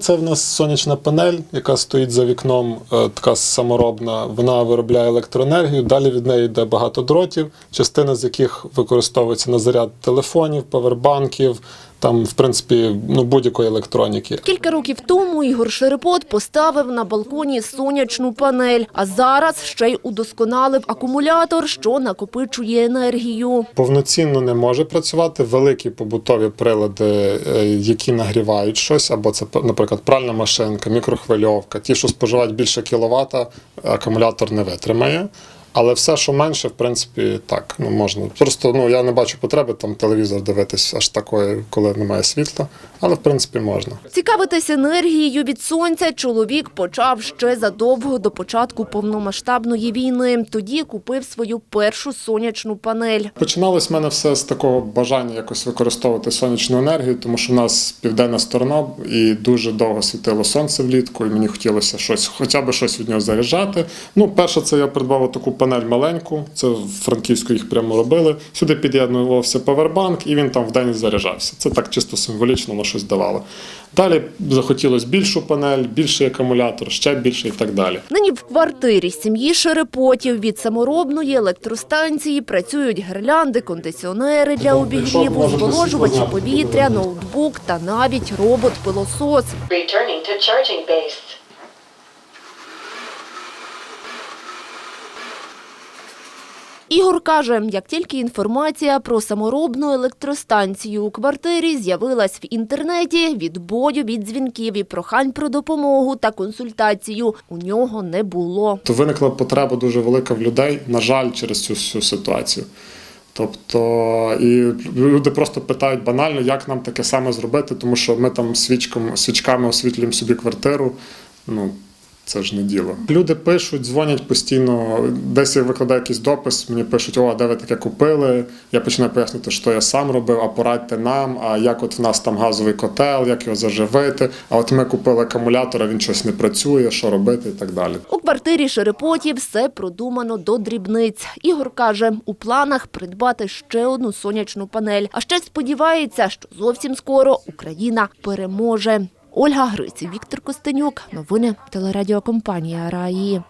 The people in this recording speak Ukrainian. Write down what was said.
Це в нас сонячна панель, яка стоїть за вікном, е, така саморобна. Вона виробляє електроенергію. Далі від неї йде багато дротів, частина з яких використовується на заряд телефонів, павербанків, там, в принципі, ну, будь-якої електроніки. Кілька років тому Ігор Шерепот поставив на балконі сонячну панель, а зараз ще й удосконалив акумулятор, що накопичує енергію. Повноцінно не може працювати великі побутові прилади, е, які нагрівають щось, або це, наприклад, пральна машинка, мікрохвильовка. Ті, що споживають більше кіловата, акумулятор не витримає. Але все, що менше, в принципі, так, ну можна. Просто ну я не бачу потреби там телевізор дивитись аж такої, коли немає світла, але в принципі можна. Цікавитись енергією від сонця чоловік почав ще задовго до початку повномасштабної війни. Тоді купив свою першу сонячну панель. Починалось в мене все з такого бажання якось використовувати сонячну енергію, тому що в нас південна сторона і дуже довго світило сонце влітку, і мені хотілося щось, хоча б щось від нього заряджати. Ну, перше, це я придбав таку панель маленьку, це в Франківську їх прямо робили. Сюди під'єднувався павербанк, і він там вдень заряджався. Це так чисто символічно на щось давало. Далі захотілося більшу панель, більший акумулятор, ще більше і так далі. Нині в квартирі сім'ї Шерепотів від саморобної електростанції працюють гірлянди, кондиціонери для обігріву, зволожувачі повітря, ноутбук та навіть робот-пилосос. Ігор каже, як тільки інформація про саморобну електростанцію у квартирі з'явилась в інтернеті, відбою від дзвінків і прохань про допомогу та консультацію у нього не було. То виникла потреба дуже велика в людей, на жаль, через цю всю ситуацію. Тобто, і люди просто питають банально, як нам таке саме зробити, тому що ми там свічком, свічками освітлюємо собі квартиру. Ну, це ж не діло. Люди пишуть, дзвонять постійно. Десь я викладаю якийсь допис, мені пишуть, о, де ви таке купили. Я починаю пояснити, що я сам робив, а порадьте нам, а як от в нас там газовий котел, як його заживити. А от ми купили акумулятор, а він щось не працює, що робити і так далі. У квартирі Шерепотів все продумано до дрібниць. Ігор каже, у планах придбати ще одну сонячну панель. А ще сподівається, що зовсім скоро Україна переможе. Ольга Гриць, Віктор Костенюк. Новини телерадіокомпанія Раї.